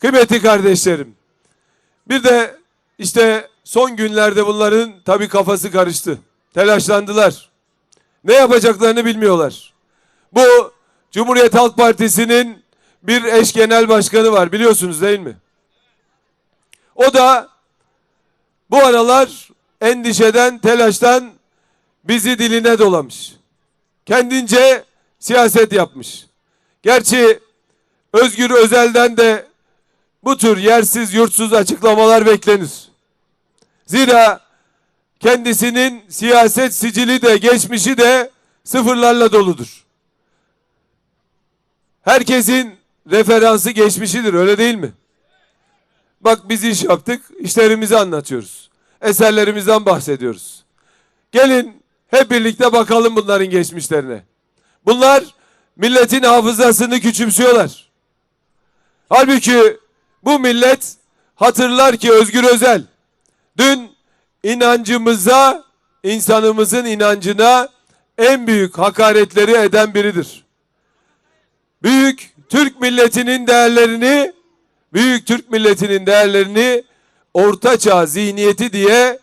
Kıymetli kardeşlerim. Bir de işte son günlerde bunların tabii kafası karıştı. Telaşlandılar. Ne yapacaklarını bilmiyorlar. Bu Cumhuriyet Halk Partisi'nin bir eş genel başkanı var biliyorsunuz değil mi? O da bu aralar endişeden, telaştan bizi diline dolamış. Kendince siyaset yapmış. Gerçi Özgür Özel'den de bu tür yersiz yurtsuz açıklamalar beklenir. Zira kendisinin siyaset sicili de geçmişi de sıfırlarla doludur. Herkesin referansı geçmişidir öyle değil mi? Bak biz iş yaptık, işlerimizi anlatıyoruz. Eserlerimizden bahsediyoruz. Gelin hep birlikte bakalım bunların geçmişlerine. Bunlar milletin hafızasını küçümsüyorlar. Halbuki bu millet hatırlar ki Özgür Özel dün inancımıza, insanımızın inancına en büyük hakaretleri eden biridir. Büyük Türk milletinin değerlerini, büyük Türk milletinin değerlerini ortaçağ zihniyeti diye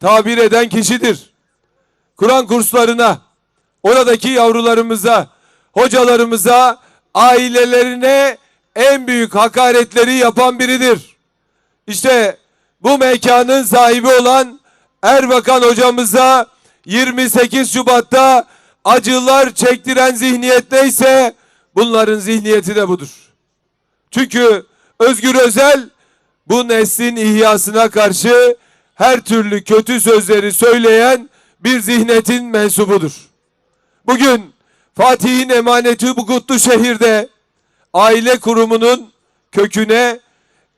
tabir eden kişidir. Kur'an kurslarına, oradaki yavrularımıza, hocalarımıza, ailelerine en büyük hakaretleri yapan biridir. İşte bu mekanın sahibi olan Erbakan hocamıza 28 Şubat'ta acılar çektiren zihniyet neyse bunların zihniyeti de budur. Çünkü Özgür Özel bu neslin ihyasına karşı her türlü kötü sözleri söyleyen bir zihnetin mensubudur. Bugün Fatih'in emaneti bu kutlu şehirde aile kurumunun köküne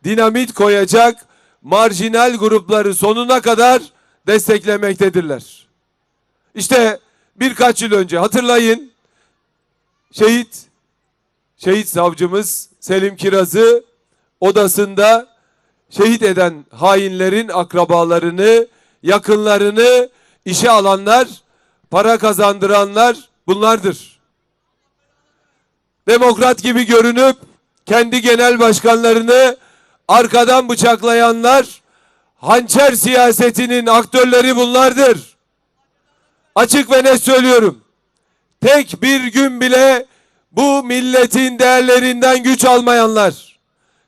dinamit koyacak marjinal grupları sonuna kadar desteklemektedirler. İşte birkaç yıl önce hatırlayın şehit şehit savcımız Selim Kiraz'ı odasında şehit eden hainlerin akrabalarını, yakınlarını işe alanlar, para kazandıranlar bunlardır. Demokrat gibi görünüp kendi genel başkanlarını arkadan bıçaklayanlar hançer siyasetinin aktörleri bunlardır. Açık ve net söylüyorum. Tek bir gün bile bu milletin değerlerinden güç almayanlar,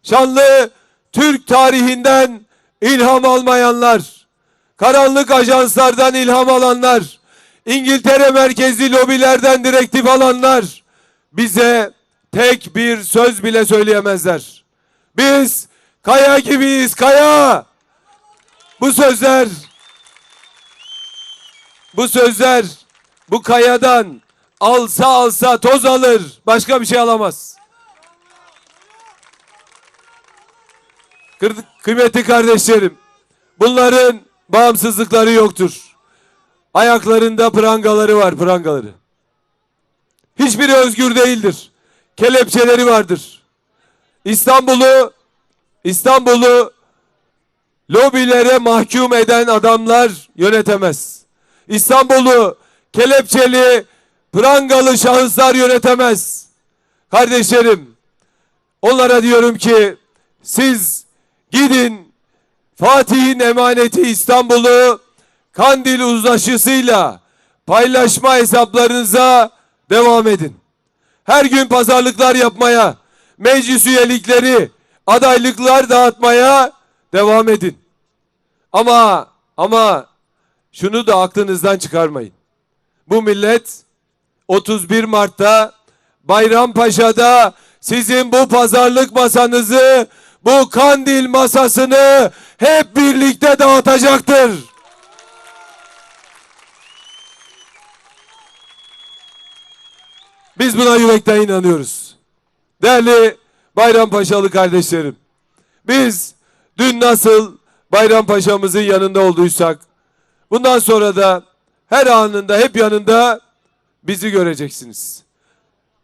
şanlı Türk tarihinden ilham almayanlar, karanlık ajanslardan ilham alanlar, İngiltere merkezli lobilerden direktif alanlar bize tek bir söz bile söyleyemezler. Biz kaya gibiyiz kaya. Bu sözler bu sözler bu kayadan alsa alsa toz alır. Başka bir şey alamaz. Kıymetli kardeşlerim, bunların bağımsızlıkları yoktur. Ayaklarında prangaları var, prangaları. Hiçbiri özgür değildir. Kelepçeleri vardır. İstanbul'u İstanbul'u lobilere mahkum eden adamlar yönetemez. İstanbul'u kelepçeli, prangalı şahıslar yönetemez. Kardeşlerim, onlara diyorum ki siz gidin Fatih'in emaneti İstanbul'u Kandil uzlaşısıyla paylaşma hesaplarınıza devam edin. Her gün pazarlıklar yapmaya, meclis üyelikleri, adaylıklar dağıtmaya devam edin. Ama ama şunu da aklınızdan çıkarmayın. Bu millet 31 Mart'ta Bayrampaşa'da sizin bu pazarlık masanızı, bu kandil masasını hep birlikte dağıtacaktır. Biz buna yürekten inanıyoruz. Değerli Bayrampaşalı kardeşlerim, biz dün nasıl Bayrampaşa'mızın yanında olduysak, bundan sonra da her anında hep yanında bizi göreceksiniz.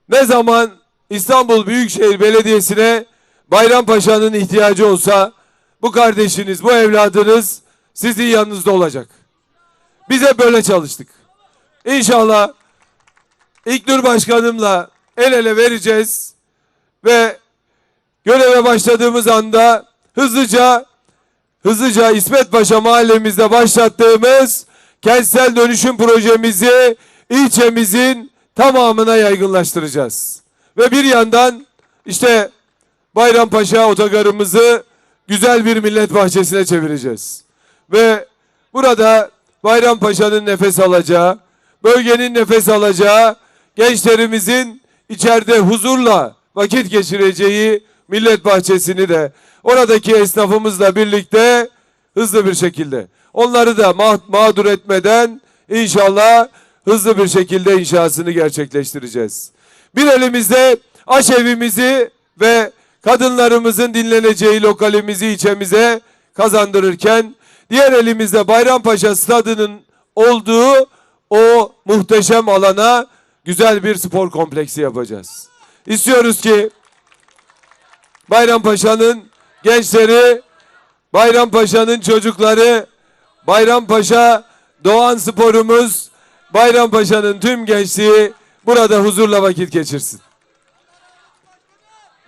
Ne zaman İstanbul Büyükşehir Belediyesi'ne Bayrampaşa'nın ihtiyacı olsa bu kardeşiniz, bu evladınız sizin yanınızda olacak. Biz hep böyle çalıştık. İnşallah İlknur Başkanımla el ele vereceğiz ve göreve başladığımız anda hızlıca hızlıca İsmet Paşa mahallemizde başlattığımız kentsel dönüşüm projemizi ilçemizin tamamına yaygınlaştıracağız. Ve bir yandan işte Bayrampaşa otogarımızı güzel bir millet bahçesine çevireceğiz. Ve burada Bayrampaşa'nın nefes alacağı, bölgenin nefes alacağı, gençlerimizin içeride huzurla vakit geçireceği millet bahçesini de oradaki esnafımızla birlikte hızlı bir şekilde onları da ma- mağdur etmeden inşallah hızlı bir şekilde inşasını gerçekleştireceğiz. Bir elimizde aşevimizi ve kadınlarımızın dinleneceği lokalimizi ilçemize kazandırırken diğer elimizde Bayrampaşa stadının olduğu o muhteşem alana güzel bir spor kompleksi yapacağız. İstiyoruz ki Bayrampaşa'nın gençleri, Bayrampaşa'nın çocukları, Bayrampaşa Doğan sporumuz, Bayrampaşa'nın tüm gençliği burada huzurla vakit geçirsin.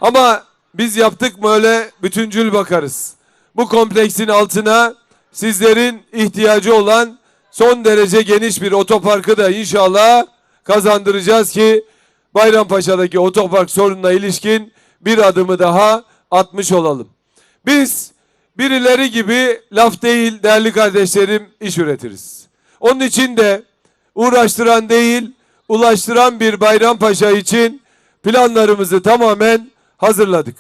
Ama biz yaptık mı öyle bütüncül bakarız. Bu kompleksin altına sizlerin ihtiyacı olan son derece geniş bir otoparkı da inşallah kazandıracağız ki Bayrampaşa'daki otopark sorununa ilişkin bir adımı daha atmış olalım. Biz birileri gibi laf değil değerli kardeşlerim iş üretiriz. Onun için de uğraştıran değil ulaştıran bir Bayrampaşa için planlarımızı tamamen hazırladık.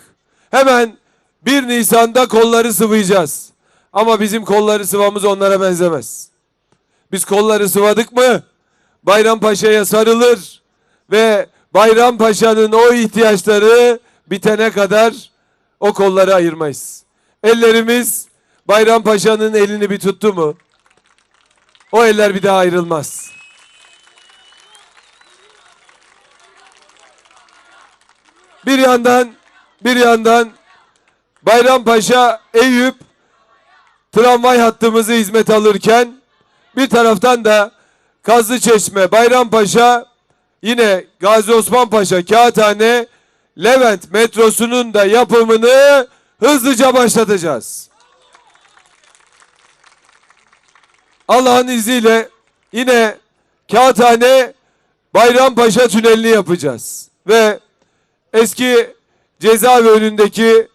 Hemen 1 Nisan'da kolları sıvayacağız. Ama bizim kolları sıvamız onlara benzemez. Biz kolları sıvadık mı Bayrampaşa'ya sarılır ve Bayrampaşa'nın o ihtiyaçları bitene kadar o kolları ayırmayız. Ellerimiz Bayrampaşa'nın elini bir tuttu mu o eller bir daha ayrılmaz. Bir yandan bir yandan Bayrampaşa Eyüp tramvay hattımızı hizmet alırken bir taraftan da Kazlıçeşme Bayrampaşa yine Gazi Osman Paşa Kağıthane Levent metrosunun da yapımını hızlıca başlatacağız. Allah'ın izniyle yine Kağıthane Bayrampaşa tünelini yapacağız. Ve eski cezaevi önündeki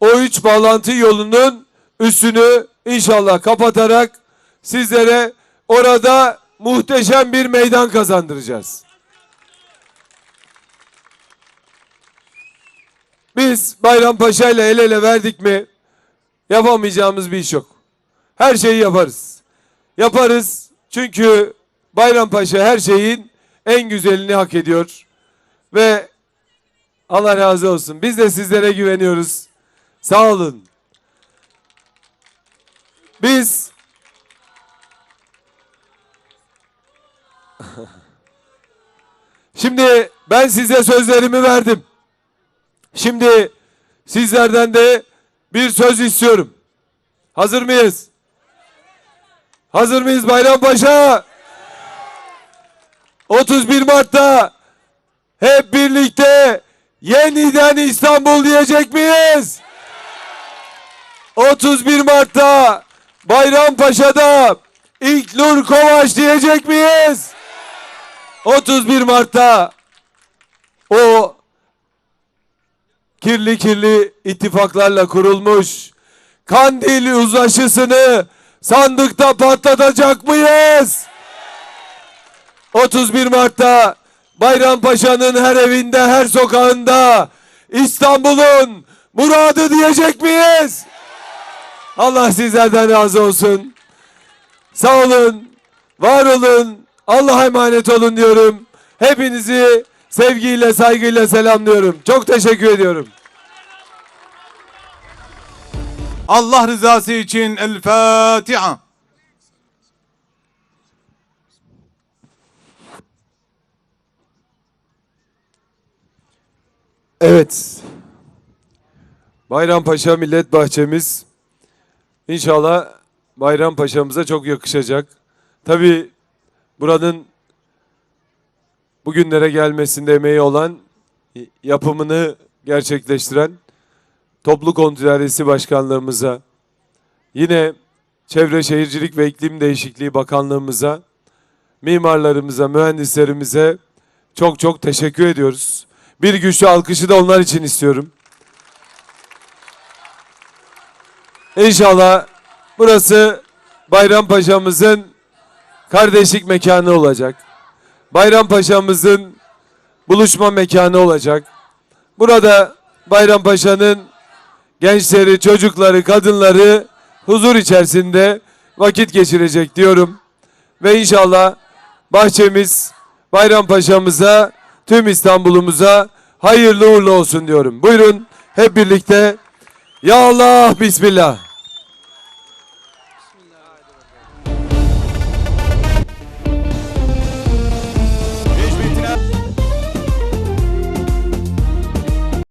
o üç bağlantı yolunun üstünü inşallah kapatarak sizlere orada muhteşem bir meydan kazandıracağız. Biz Bayrampaşa ile el ele verdik mi yapamayacağımız bir iş yok. Her şeyi yaparız. Yaparız çünkü Bayrampaşa her şeyin en güzelini hak ediyor. Ve Allah razı olsun. Biz de sizlere güveniyoruz. Sağ olun. Biz Şimdi ben size sözlerimi verdim. Şimdi sizlerden de bir söz istiyorum. Hazır mıyız? Hazır mıyız Bayrampaşa? 31 Mart'ta hep birlikte yeniden İstanbul diyecek miyiz? 31 Mart'ta Bayrampaşa'da ilk Nur Kovaç diyecek miyiz? 31 Mart'ta o kirli kirli ittifaklarla kurulmuş Kandil uzlaşısını sandıkta patlatacak mıyız? 31 Mart'ta Bayrampaşa'nın her evinde, her sokağında İstanbul'un muradı diyecek miyiz? Allah sizlerden razı olsun. Sağ olun, var olun, Allah'a emanet olun diyorum. Hepinizi sevgiyle, saygıyla selamlıyorum. Çok teşekkür ediyorum. Allah rızası için El Fatiha. Evet. Bayrampaşa Millet Bahçemiz inşallah Bayrampaşa'mıza çok yakışacak. Tabii buranın bugünlere gelmesinde emeği olan yapımını gerçekleştiren Toplu Konut İdaresi Başkanlığımıza, yine Çevre Şehircilik ve İklim Değişikliği Bakanlığımıza, mimarlarımıza, mühendislerimize çok çok teşekkür ediyoruz. Bir güçlü alkışı da onlar için istiyorum. İnşallah burası Bayrampaşa'mızın kardeşlik mekanı olacak. Bayrampaşa'mızın buluşma mekanı olacak. Burada Bayrampaşa'nın gençleri, çocukları, kadınları huzur içerisinde vakit geçirecek diyorum. Ve inşallah bahçemiz Bayrampaşa'mıza, tüm İstanbul'umuza hayırlı uğurlu olsun diyorum. Buyurun hep birlikte. Ya Allah, Bismillah.